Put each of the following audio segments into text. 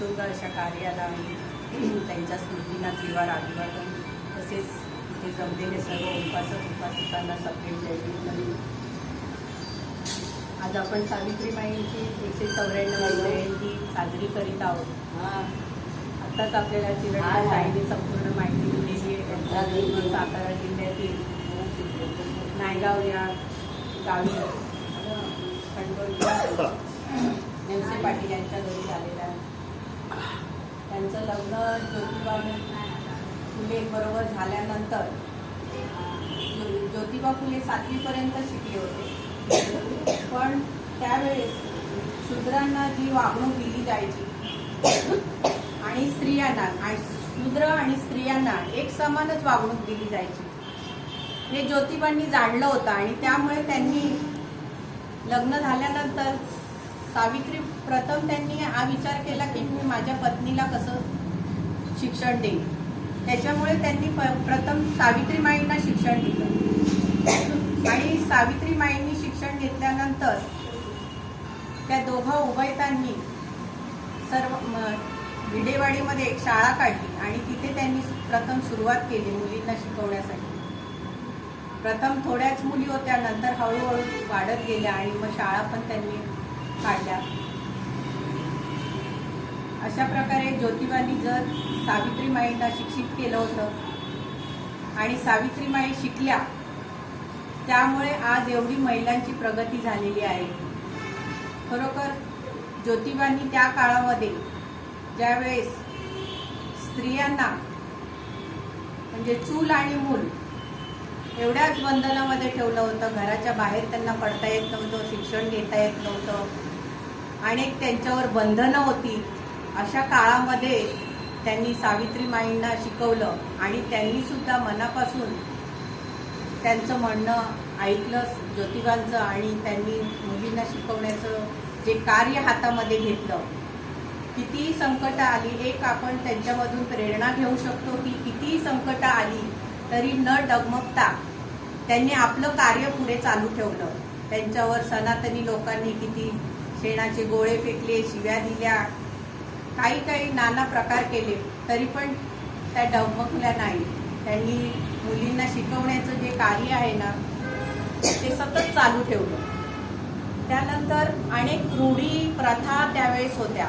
सुद्धा अशा कार्याला आणि त्यांच्या स्मृतींना किंवा अभिवादन तसेच इथे जमलेले सर्व उपासक उपासिकांना सप्रेम जयंती आज आपण सावित्रीबाईंची एकशे चौऱ्याण्णव जयंती साजरी करीत आहोत. आत्ताच आपल्याला ताईने संपूर्ण माहिती दिलेली आहे. त्यांच्या सातारा जिल्ह्यातील नायगाव या गावी खंडोली नेमसे पाटील यांच्या घरी झालेलं आहे त्यांचं लग्न ज्योतिबा फुले बरोबर झाल्यानंतर ज्योतिबा फुले सातवीपर्यंत शिकले होते. पण त्यावेळेस शूद्रांना जी वागणूक दिली जायची आणि स्त्रियांना आणि शूद्र आणि स्त्रियांना एक समानच वागणूक दिली जायची. हे ज्योतिबांनी जाणलं होतं आणि त्यामुळे त्यांनी लग्न झाल्यानंतर सावित्री प्रथम त्यांनी हा विचार केला की मी माझ्या पत्नीला कसं शिक्षण देईन. त्याच्यामुळे त्यांनी प प्रथम सावित्रीमाईंना शिक्षण दिलं. आणि सावित्रीमाईंनी शिक्षण घेतल्यानंतर त्या दोघा उभयतांनी सर्व भिडेवाडीमध्ये एक शाळा काढली आणि तिथे त्यांनी प्रथम सुरुवात केली मुलींना शिकवण्यासाठी. प्रथम थोड्याच मुली होत्या नंतर हळूहळू वाढत गेल्या आणि मग शाळा पण त्यांनी काढल्या. अशा प्रकारे ज्योतिबांनी जर सावित्रीमाईंना शिक्षित केलं होतं आणि सावित्रीमाई शिकल्या त्यामुळे आज एवढी महिलांची प्रगती झालेली आहे. खरोखर ज्योतिबांनी त्या काळामध्ये ज्यावेळेस स्त्रियांना म्हणजे चूल आणि मूल एवढ्याच बंधनामध्ये ठेवलं होतं. घराच्या बाहेर त्यांना पडता येत नव्हतं शिक्षण घेता येत नव्हतं. अनेक त्यांच्यावर बंधनं होती. अशा काळामध्ये त्यांनी सावित्रीमाईंना शिकवलं आणि त्यांनी सुद्धा मनापासून त्यांचं म्हणणं ऐकलं ज्योतिबांचं आणि त्यांनी मुलींना शिकवण्याचं जे कार्य हातामध्ये घेतलं. कितीही संकट आली एक आपण त्यांच्यामधून प्रेरणा घेऊ शकतो की कितीही संकट आली तरी न डगमगता त्यांनी आपलं कार्य पुढे चालू ठेवलं. त्यांच्यावर सनातनी लोकांनी किती शेणाचे गोळे फेकले शिव्या दिल्या काही काही नाना प्रकार केले तरी पण त्या डगमगल्या नाही. त्यांनी मुलींना शिकवण्याचं जे कार्य आहे ना ते सतत चालू ठेवलं. त्यानंतर अनेक रूढी प्रथा त्यावेळेस होत्या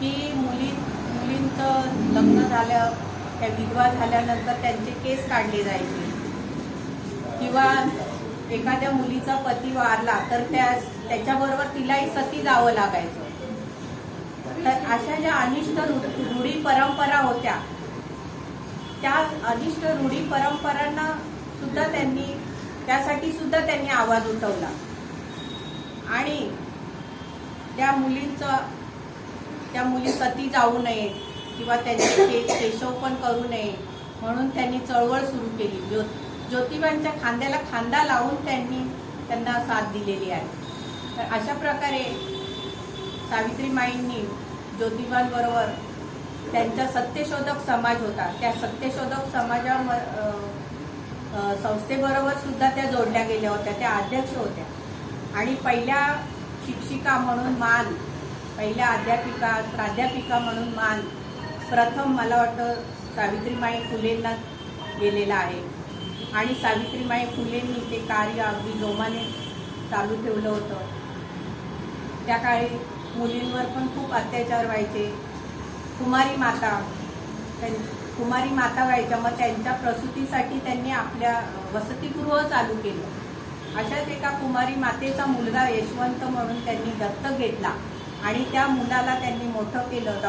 की मुली मुलींचं लग्न झालं त्या विधवा झाल्यानंतर त्यांचे केस काढले जायचे. किंवा एखाद्या मुलीचा पती वारला तर त्या त्याच्याबरोबर तिलाही सती जावं लागायचं. तर अशा ज्या अनिष्ट रूढी परंपरा होत्या त्या अनिष्ट रूढी परंपरांना सुद्धा त्यांनी त्यासाठी सुद्धा त्यांनी आवाज उठवला. आणि त्या मुलींचं त्या मुली सती जाऊ नये किंवा त्यांचे के केशव पण करू नये. म्हणून त्यांनी चळवळ सुरू केली. ज्यो ज्योतिबांच्या खांद्याला खांदा लावून त्यांनी त्यांना साथ दिलेली आहे. तर अशा प्रकारे सावित्रीमाईंनी ज्योतिबांबरोबर त्यांचा सत्यशोधक समाज होता. त्या सत्यशोधक समाजा संस्थेबरोबर सुद्धा त्या जोडल्या गेल्या होत्या. त्या अध्यक्ष होत्या. आणि पहिल्या शिक्षिका म्हणून मान पहिल्या अध्यापिका प्राध्यापिका म्हणून मान प्रथम मला वाटतं सावित्रीमाई फुलेंना गेलेला आहे. आणि सावित्रीमाई फुलेंनी ते कार्य अगदी जोमाने चालू ठेवलं होतं. त्या काळी मुलींवर पण खूप अत्याचार व्हायचे. कुमारी माता त्यां- कुमारी माता व्हायच्या मग त्यांच्या प्रसूतीसाठी त्यांनी आपल्या वसतिगृह चालू केलं. अशाच एका कुमारी मातेचा मुलगा यशवंत म्हणून त्यांनी दत्तक घेतला. आणि त्या मुलाला त्यांनी मोठं केलं.